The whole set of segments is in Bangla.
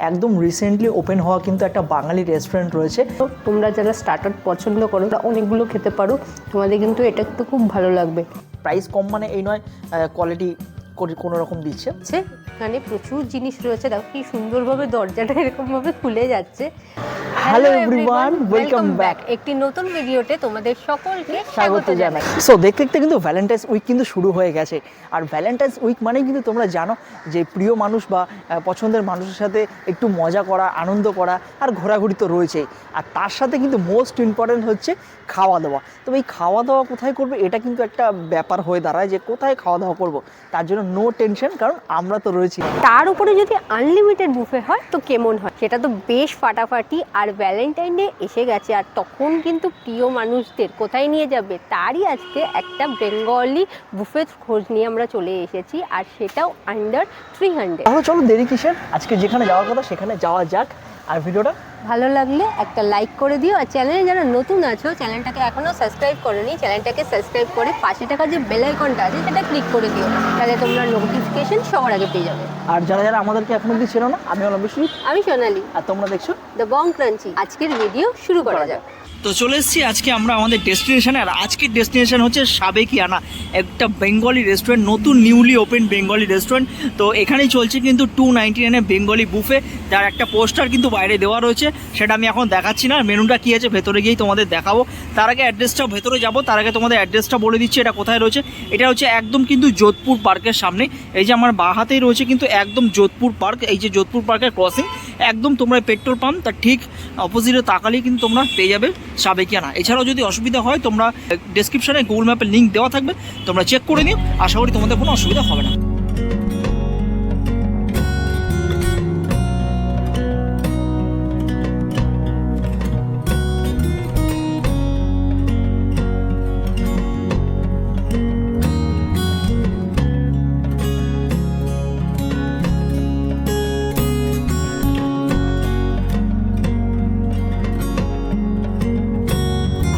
একদম রিসেন্টলি ওপেন হওয়া কিন্তু একটা বাঙালি রেস্টুরেন্ট রয়েছে। তো তোমরা যারা স্টার্টার পছন্দ করো তা অনেকগুলো খেতে পারো। তোমাদের কিন্তু এটা একটু খুব ভালো লাগবে। প্রাইস কম মানে এই নয় কোয়ালিটি কোনো রকম দিচ্ছে? আছে এখানে প্রচুর জিনিস রয়েছে। দেখো কি সুন্দরভাবে দরজাটা এরকমভাবে খুলে যাচ্ছে। Hello everyone, welcome back. একটি নতুন ভিডিওতে তোমাদের সকলকে স্বাগত জানাই। সো দেখতে দেখতে কিন্তু ভ্যালেন্টাইন্স উইক কিন্তু শুরু হয়ে গেছে। আর ভ্যালেন্টাইন্স উইক মানেই কিন্তু তোমরা জানো যে প্রিয় মানুষ বা পছন্দের মানুষের সাথে একটু মজা করা আনন্দ করা আর ঘোরাঘুরি তো রয়েছেই আর তার সাথে কিন্তু মোস্ট ইম্পর্ট্যান্ট হচ্ছে খাওয়া দাওয়া তবে এই খাওয়া দাওয়া কোথায় করবে এটা কিন্তু একটা ব্যাপার হয়ে দাঁড়ায় যে কোথায় খাওয়া দাওয়া করব। তার জন্য নো টেনশন কারণ আমরা তো রয়েছি। তার উপরে যদি আনলিমিটেড বুফে হয় তো কেমন হয়? সেটা তো বেশ ফাটাফাটি আর ভ্যালেন্টাইন ডে এসে গেছে আর তখন কিন্তু প্রিয় মানুষদের কোথায় নিয়ে যাবে? তারই আজকে একটা বেঙ্গলি বুফে খোঁজ নিয়ে আমরা চলে এসেছি আর সেটাও আন্ডার থ্রি হান্ড্রেড চলো দেরি কিসের? আজকে যেখানে যাওয়ার কথা সেখানে যাওয়া যাক। আর ভিডিওটা ভালো লাগলে একটা লাইক করে দিও। আর চ্যানেলে যারা নতুন আছো চ্যানেলটাকে এখনও সাবস্ক্রাইব করোনি চ্যানেলটাকে সাবস্ক্রাইব করে পাশে টাকা যে বেল আইকনটা আছে সেটা ক্লিক করে দিও। তাহলে তোমরা নোটিফিকেশন সবার আগে পেয়ে যাবে। আর যারা যারা আমাদেরকে এখনও অব্দি ছিল না আমি হলাম আমি সোনালি। আর তোমরা দেখছ দ্য বং ক্রাঞ্চি আজকের ভিডিও শুরু করা যাক। তো চলে এসেছি। আজকে আমরা আমাদের ডেস্টিনেশনে আর আজকের ডেস্টিনেশন হচ্ছে সাবেকিয়ানা, একটা বেঙ্গলি রেস্টুরেন্ট নতুন নিউলি ওপেন বেঙ্গলি রেস্টুরেন্ট তো এখানেই চলছে কিন্তু টু নাইনটি নাইনে বেঙ্গলি বুফে যার একটা পোস্টার কিন্তু বাইরে দেওয়া রয়েছে, সেটা আমি এখন দেখাচ্ছি না। মেনুটা কী আছে ভেতরে গিয়েই তোমাদের দেখাবো। তার আগে অ্যাড্রেসটা ভেতরে যাব, তার আগে তোমাদের অ্যাড্রেসটা বলে দিচ্ছি, এটা কোথায় রয়েছে। এটা হচ্ছে একদম কিন্তু যোধপুর পার্কের সামনে। এই যে আমার বাঁ হাতেই রয়েছে কিন্তু একদম যোধপুর পার্ক, এই যে যোধপুর পার্কের ক্রসিং একদম তোমরা পেট্রোল পাম্প তার ঠিক অপোজিটে তাকালেই কিন্তু তোমরা পেয়ে যাবে। সাবেকিয়ানা এছাড়াও যদি অসুবিধা হয়, তোমরা ডেসক্রিপশনে গুগল ম্যাপের লিঙ্ক দেওয়া থাকবে, তোমরা চেক করে নিও। আশা করি তোমাদের কোনো অসুবিধা হবে না।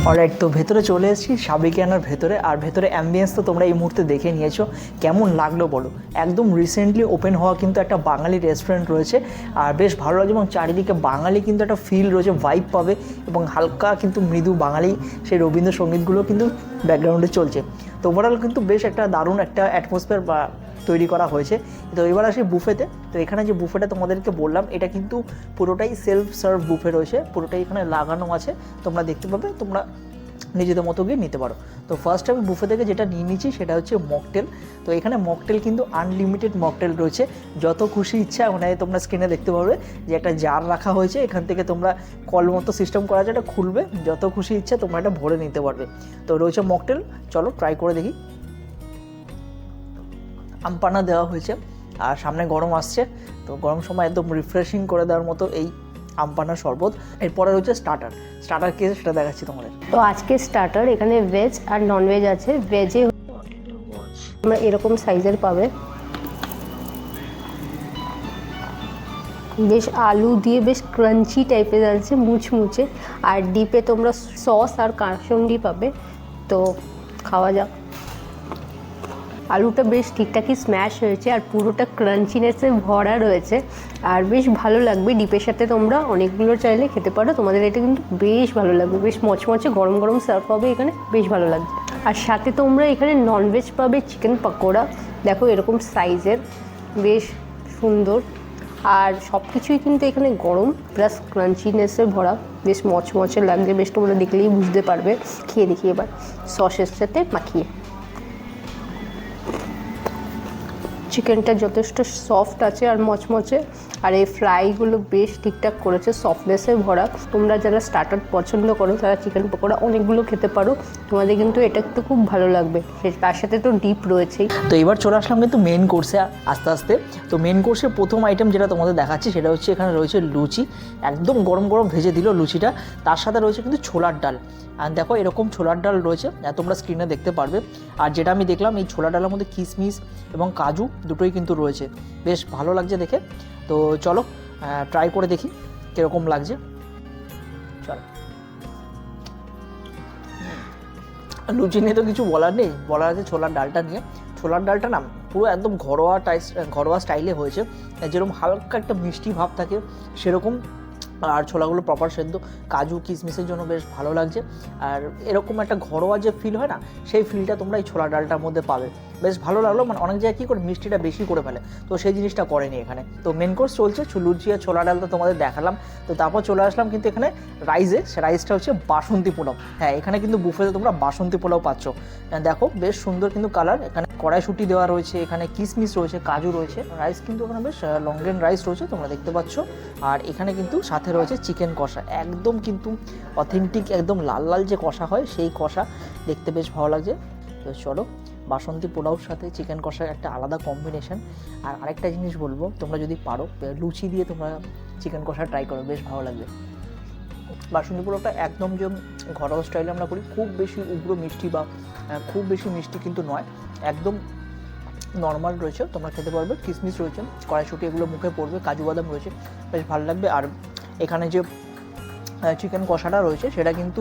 অলরাইট তো ভেতরে চলে এসেছি, সাবেকিয়ানার ভেতরে। আর ভেতরে অ্যাম্বিয়েন্স তো তোমরা এই মুহূর্তে দেখে নিয়েছো। কেমন লাগল বলো? একদম রিসেন্টলি ওপেন হওয়া কিন্তু একটা বাঙালি রেস্টুরেন্ট রয়েছে। আর বেশ ভালো লাগছে এবং চারিদিকে বাঙালি কিন্তু একটা ফিল রয়েছে ভাইব পাবে এবং হালকা কিন্তু মৃদু বাঙালি সেই রবীন্দ্রসঙ্গীতগুলো কিন্তু ব্যাকগ্রাউন্ডে চলছে। তো ওভারঅল কিন্তু বেশ একটা দারুণ একটা অ্যাটমসফিয়ার বা তৈরি করা হয়েছে। তো এবার আসি বুফেতে। তো এখানে যে বুফেটা তোমাদেরকে বললাম, এটা কিন্তু পুরোটাই সেলফ সার্ভ বুফে রয়েছে, পুরোটাই এখানে লাগানো আছে। তোমরা দেখতে পাবে, তোমরা নিজেদের মতো গিয়ে নিতে পারো। তো ফার্স্ট আমি বুফে থেকে যেটা নিয়ে নিচ্ছি, সেটা হচ্ছে মকটেল তো এখানে মকটেল কিন্তু আনলিমিটেড মকটেল রয়েছে। যত খুশি ইচ্ছা মানে তোমরা স্ক্রিনে দেখতে পারবে যে একটা জার রাখা হয়েছে। এখান থেকে তোমরা কল মতো সিস্টেম করা আছে, এটা খুলবে। যত খুশি ইচ্ছা, তোমরা এটা ভরে নিতে পারবে। তো রয়েছে মকটেল চলো ট্রাই করে দেখি। আমপানা দেওয়া হয়েছে, আর সামনে গরম আসছে, তো গরম সময় একদম রিফ্রেশিং করে দেওয়ার মতো এই আমপানা শরবত। এরপরে রয়েছে স্টার্টার স্টার্টার কি সেটা দেখাচ্ছি তোমাদের। তো আজকে স্টার্টার এখানে ভেজ আর নন ভেজ আছে ভেজে আমরা এরকম সাইজের পাবে। বেশ আলু দিয়ে বেশ ক্রাঞ্চি টাইপের আছে, মুচমুচে। আর ডিপে তোমরা সস আর কাসন্ডি পাবে। তো খাওয়া যাক। আলুটা বেশ ঠিকঠাকই স্ম্যাশ হয়েছে আর পুরোটা ক্রাঞ্চিনেসে ভরা রয়েছে। আর বেশ ভালো লাগবে, ডিপের সাথে তোমরা অনেকগুলো চাইলে খেতে পারো। তোমাদের এটা কিন্তু বেশ ভালো লাগবে, বেশ মচমচে গরম গরম সার্ভ পাবে এখানে, বেশ ভালো লাগবে। আর সাথে তোমরা এখানে ননভেজ পাবে চিকেন পকোড়া। দেখো এরকম সাইজের বেশ সুন্দর। আর সব কিছুই কিন্তু এখানে গরম প্লাস ক্রাঞ্চিনেসে ভরা। বেশ মচমচে লাগছে, বেশ তোমরা দেখলেই বুঝতে পারবে। খেয়ে দেখি এবার সসের সাথে মাখিয়ে। চিকেনটা যথেষ্ট সফট আছে আর মচমচে। আর এই ফ্রাইগুলো বেশ ঠিকঠাক করেছে সফটনেসে ভরা। তোমরা যারা স্টার্টার পছন্দ করো, তারা চিকেন পকোড়া অনেকগুলো খেতে পারো। তোমাদের কিন্তু এটা একটু খুব ভালো লাগবে। তার সাথে তো ডিপ রয়েছেই। তো এবার চলে আসলাম কিন্তু মেন কোর্সে আস্তে আস্তে। তো মেন কোর্সের প্রথম আইটেম যেটা তোমাদের দেখাচ্ছি, সেটা হচ্ছে এখানে রয়েছে লুচি। একদম গরম গরম ভেজে দিল লুচিটা। তার সাথে রয়েছে কিন্তু ছোলার ডাল। আর দেখো এরকম ছোলার ডাল রয়েছে আর তোমরা স্ক্রিনে দেখতে পারবে। আর যেটা আমি দেখলাম, এই ছোলার ডালের মধ্যে কিশমিশ এবং কাজু দুটোই কিন্তু রয়েছে। বেশ ভালো লাগছে দেখে। তো চলো ট্রাই করে দেখি কীরকম লাগছে। চলো। লুচি নিয়ে তো কিছু বলার নেই। বলার আছে ছোলার ডালটা নিয়ে। ছোলার ডালটা না পুরো একদম ঘরোয়া টাইস ঘরোয়া স্টাইলে হয়েছে। যেরকম হালকা একটা মিষ্টি ভাব থাকে, সেরকম আর ছোলাগুলো প্রপার সেদ্ধ। কাজু কিশমিশের জন্য বেশ ভালো লাগছে। আর এরকম একটা ঘরোয়া যে ফিল হয় না সেই ফিলটা তোমরা এই ছোলা ডালটার মধ্যে পাবে। বেশ ভালো লাগল মানে অনেক জায়গায় কী করে মিষ্টিটা বেশি করে ফেলে। তো সেই জিনিসটা করেনি এখানে। তো মেন কোর্স চলছে লুচি আর ছোলা ডাল তো তোমাদের দেখালাম। তো তারপর চলে আসলাম কিন্তু এখানে রাইসে সে রাইসটা হচ্ছে বাসন্তী পোলাও। হ্যাঁ এখানে কিন্তু বুফেতে তোমরা বাসন্তী পোলাও পাচ্ছ। আহ, দেখো বেশ সুন্দর কিন্তু কালার এখানে কড়াইশুটি দেওয়া রয়েছে এখানে কিশমিশ রয়েছে কাজু রয়েছে। রাইস কিন্তু এখানে বেশ লংগেন রাইস রয়েছে তোমরা দেখতে পাচ্ছ। আর এখানে কিন্তু সাথে রয়েছে চিকেন কষা। একদম কিন্তু অথেন্টিক একদম লাল লাল যে কষা হয়, সেই কষা দেখতে বেশ ভালো লাগছে। তো চলো, বাসন্তী পোলাওর সাথে চিকেন কষার একটা আলাদা কম্বিনেশন আর আরেকটা জিনিস বলব, তোমরা যদি পারো লুচি দিয়ে তোমরা চিকেন কষা ট্রাই করো, বেশ ভালো লাগবে। বাসন্তী পোলাওটা একদম যে ঘরোয়া স্টাইলে আমরা করি, খুব বেশি উগ্র মিষ্টি বা খুব বেশি মিষ্টি কিন্তু নয়। একদম নর্মাল রয়েছে, তোমরা খেতে পারবে কিশমিশ রয়েছে, কড়াইশুটি এগুলো মুখে পড়বে, কাজু বাদাম রয়েছে, বেশ ভালো লাগবে। আর এখানে যে চিকেন কষাটা রয়েছে, সেটা কিন্তু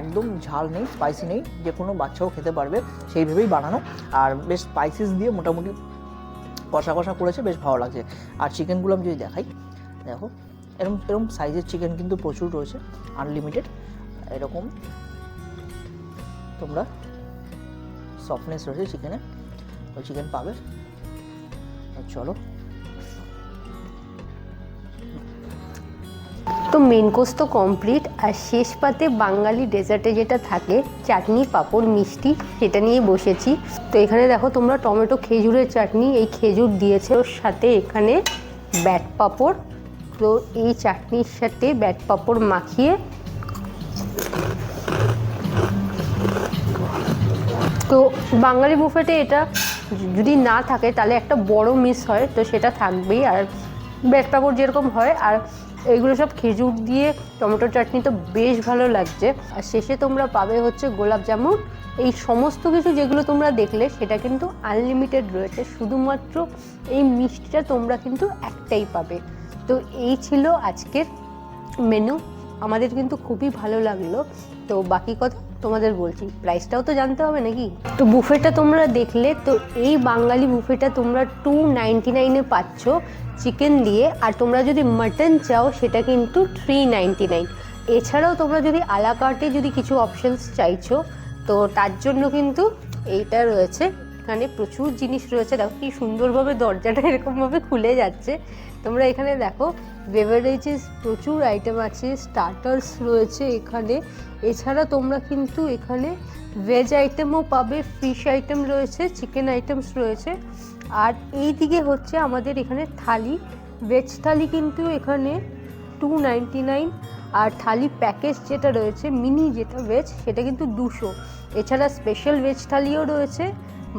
একদম ঝাল নেই স্পাইসি নেই, যে কোনো বাচ্চাও খেতে পারবে সেইভাবেই বানানো। আর বেশ স্পাইসিস দিয়ে মোটামুটি কষা কষা করেছে, বেশ ভালো লাগছে। আর চিকেনগুলো আমি যদি দেখাই, দেখো এরকম এরকম সাইজের চিকেন কিন্তু প্রচুর রয়েছে আনলিমিটেড এরকম তোমরা সফটনেস রয়েছে চিকেনে ওই চিকেন পাবে। চলো তো মেন কোর্স তো কমপ্লিট আর শেষ পাতে বাঙালি ডেজার্টে যেটা থাকে, চাটনি, পাঁপড়, মিষ্টি, সেটা নিয়ে বসেছি। তো এখানে দেখো তোমরা টমেটো, খেজুরের চাটনি, এই খেজুর দিয়েছে ওর সাথে এখানে ব্যাট পাঁপড়। তো এই চাটনির সাথে ব্যাট পাঁপড় মাখিয়ে তো বাঙালি বুফেটে এটা যদি না থাকে, তাহলে একটা বড় মিস হয়, তো সেটা থাকবেই। আর ব্যাট পাঁপড় যেরকম হয়, আর এইগুলো সব খেজুর দিয়ে, টমেটো চাটনি তো বেশ ভালো লাগছে। আর শেষে তোমরা পাবে হচ্ছে গোলাপ জামুন। এই সমস্ত কিছু যেগুলো তোমরা দেখলে, সেটা কিন্তু আনলিমিটেড রয়েছে। শুধুমাত্র এই মিষ্টিটা তোমরা কিন্তু একটাই পাবে। তো এই ছিল আজকের মেনু আমাদের কিন্তু খুবই ভালো লাগল। তো বাকি কথা তোমাদের বলছি প্রাইসটাও তো জানতে হবে নাকি? তো বুফেটা তোমরা দেখলে, তো এই বাঙালি বুফেটা তোমরা টু নাইনটি নাইনে পাচ্ছ চিকেন দিয়ে, আর তোমরা যদি মাটন চাও, সেটা কিন্তু থ্রি নাইনটি নাইন এছাড়াও তোমরা যদি আলাকার্টে যদি কিছু অপশনস চাইছো, তো তার জন্য কিন্তু এইটা রয়েছে। এখানে প্রচুর জিনিস রয়েছে। দেখো কি সুন্দরভাবে দরজাটা এরকমভাবে খুলে যাচ্ছে। তোমরা এখানে দেখো বেভারেজেস প্রচুর আইটেম আছে স্টার্টার্স রয়েছে এখানে। এছাড়া তোমরা কিন্তু এখানে ভেজ আইটেমও পাবে ফিশ আইটেম রয়েছে চিকেন আইটেমস রয়েছে। আর এই দিকে হচ্ছে আমাদের এখানে থালি। ভেজ থালি কিন্তু এখানে টু নাইনটি নাইন আর থালি প্যাকেজ যেটা রয়েছে মিনি যেটা ভেজ সেটা কিন্তু দুশো। এছাড়া স্পেশাল ভেজ থালিও রয়েছে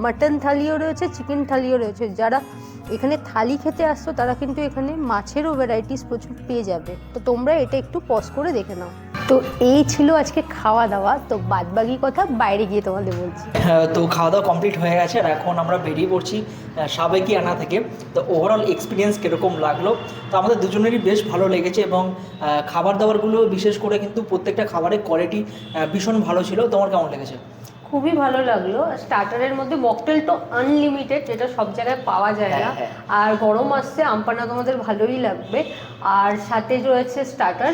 মাটন থালিও রয়েছে চিকেন থালিও রয়েছে। যারা এখানে থালি খেতে আসছো তারা কিন্তু এখানে মাছেরও ভ্যারাইটিস প্রচুর পেয়ে যাবে। তো তোমরা এটা একটু পজ করে দেখে নাও। তো এই ছিল আজকে খাওয়া দাওয়া তো বাদবাকি কথা বাইরে গিয়ে তোমাদের বলছি। হ্যাঁ, তো খাওয়া দাওয়া কমপ্লিট হয়ে গেছে আর এখন আমরা বেরিয়ে পড়ছি সাবেকি আনা থেকে। তো ওভারঅল এক্সপিরিয়েন্স কীরকম লাগল? তো আমাদের দুজনেরই বেশ ভালো লেগেছে এবং খাবার দাবারগুলো বিশেষ করে কিন্তু প্রত্যেকটা খাবারের কোয়ালিটি ভীষণ ভালো ছিল। তোমার কেমন লেগেছে? খুবই ভালো লাগল। স্টার্টারের মধ্যে মকটেল তো আনলিমিটেড যেটা সব জায়গায় পাওয়া যায় না। হ্যাঁ, হ্যাঁ। আর গরম আসছে আমপানা তোমাদের ভালোই লাগবে। আর সাথে রয়েছে স্টার্টার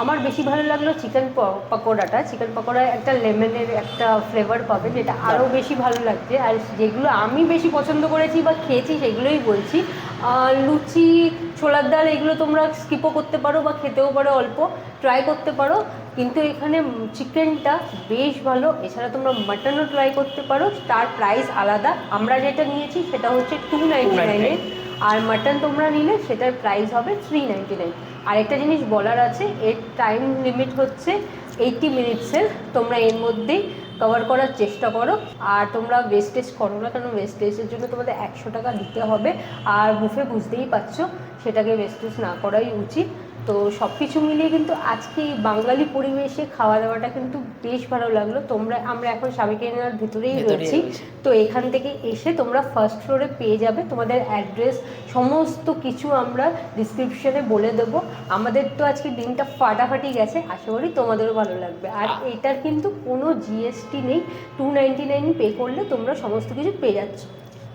আমার বেশি ভালো লাগল চিকেন পকোড়াটা। চিকেন পকোড়া একটা লেমনের একটা ফ্লেভার পাবে যেটা আরও বেশি ভালো লাগছে। আর যেগুলো আমি বেশি পছন্দ করেছি বা খেয়েছি সেগুলোই বলছি। লুচি ছোলার ডাল এগুলো তোমরা স্কিপও করতে পারো বা খেতেও পারো অল্প ট্রাই করতে পারো। কিন্তু এখানে চিকেনটা বেশ ভালো। এছাড়া তোমরা মাটনও ট্রাই করতে পারো। তার প্রাইস আলাদা। আমরা যেটা নিয়েছি সেটা হচ্ছে টু নাইনটি নাইনে আর মাটন তোমরা নিলে সেটার প্রাইস হবে থ্রি নাইনটি নাইন আর একটা জিনিস বলার আছে এর টাইম লিমিট হচ্ছে এইটটি মিনিটসের তোমরা এর মধ্যে কভার করার চেষ্টা করো। আর তোমরা ওয়েস্টেজ করো না কারণ ওয়েস্টেজের জন্য তোমাদের একশো টাকা দিতে হবে। আর বুফে বুঝতেই পারছ, সেটাকে ওয়েস্টেজ না করাই উচিত। তো সব কিছু মিলিয়ে কিন্তু আজকে এই বাঙালি পরিবেশে খাওয়া দাওয়াটা কিন্তু বেশ ভালো লাগল। তোমরা আমরা এখন সাবিকেনার ভেতরেই রয়েছি। তো এখান থেকে এসে তোমরা ফার্স্ট ফ্লোরে পেয়ে যাবে। তোমাদের অ্যাড্রেস সমস্ত কিছু আমরা ডিসক্রিপশনে বলে দেবো। আমাদের তো আজকে দিনটা ফাটাফাটি গেছে। আশা করি তোমাদেরও ভালো লাগবে। আর এটার কিন্তু কোনো জিএসটি নেই। টু নাইনটি নাইন পে করলে তোমরা সমস্ত কিছু পেয়ে যাচ্ছ।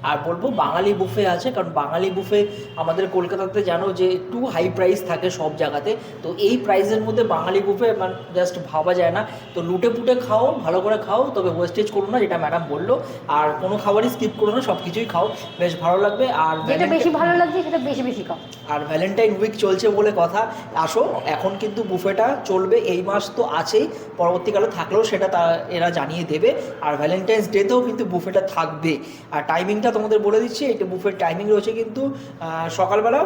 আর বলব বাঙালি বুফে আছে কারণ বাঙালি বুফে আমাদের কলকাতাতে জানো যে একটু হাই প্রাইস থাকে সব জায়গাতে। তো এই প্রাইসের মধ্যে বাঙালি বুফে মানে জাস্ট ভাবা যায় না। তো লুটে পুটে খাও ভালো করে খাও তবে ওয়েস্টেজ করো না যেটা ম্যাডাম বলল। আর কোনো খাবারই স্কিপ করো না সব কিছুই খাও। বেশ ভালো লাগবে। আর যেটা বেশি ভালো লাগছে সেটা বেশি বেশি খাও। আর ভ্যালেন্টাইন উইক চলছে বলে কথা। আসো এখন কিন্তু বুফেটা চলবে এই মাস তো আছেই। পরবর্তীকালে থাকলেও সেটা তা এরা জানিয়ে দেবে। আর ভ্যালেন্টাইন্স ডেতেও কিন্তু বুফেটা থাকবে। আর টাইমিংটা তোমাদের বলে দিচ্ছি এটা বুফের টাইমিং রয়েছে কিন্তু সকালবেলা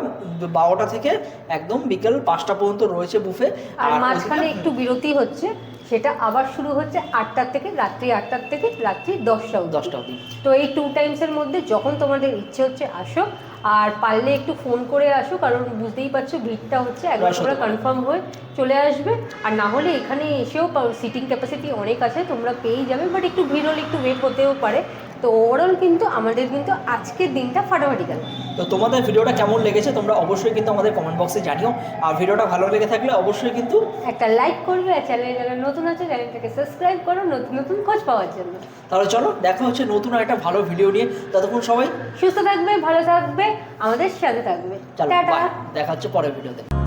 বারোটা থেকে একদম বিকেল পাঁচটা পর্যন্ত রয়েছে বুফে আর মাঝখানে একটু বিরতি হচ্ছে সেটা আবার শুরু হচ্ছে আটটার থেকে রাত্রি আটটার থেকে রাত্রি দশটা দশটা অবধি। তো এই টু টাইমসের মধ্যে যখন তোমাদের ইচ্ছে হচ্ছে আসো আর পারলে একটু ফোন করে আসো কারণ বুঝতেই পারছ ভিড়টা হচ্ছে একবার তোমরা কনফার্ম হয়ে চলে আসবে। আর না হলে এখানে এসেও সিটিং ক্যাপাসিটি অনেক আছে তোমরা পেয়েই যাবে বাট একটু ভিড় হলে একটু ওয়েট হতেও পারে। তো ওভারঅল কিন্তু আমাদের কিন্তু আজকের দিনটা ফাটাফাটি গেল। তো তোমাদের ভিডিওটা কেমন লেগেছে তোমরা অবশ্যই কিন্তু আমাদের কমেন্ট বক্সে জানিও। আর ভিডিওটা ভালো লেগে থাকলে অবশ্যই কিন্তু একটা লাইক করবে আর চ্যানেলে যারা নতুন আছে চ্যানেলটাকে সাবস্ক্রাইব করো নতুন নতুন খোঁজ পাওয়ার জন্য। তাহলে চলো দেখা হচ্ছে নতুন একটা ভালো ভিডিও নিয়ে। ততক্ষণ সবাই সুস্থ থাকবে ভালো থাকবে আমাদের সাথে থাকবে। চলো টাটা। দেখা হচ্ছে পরের ভিডিওতে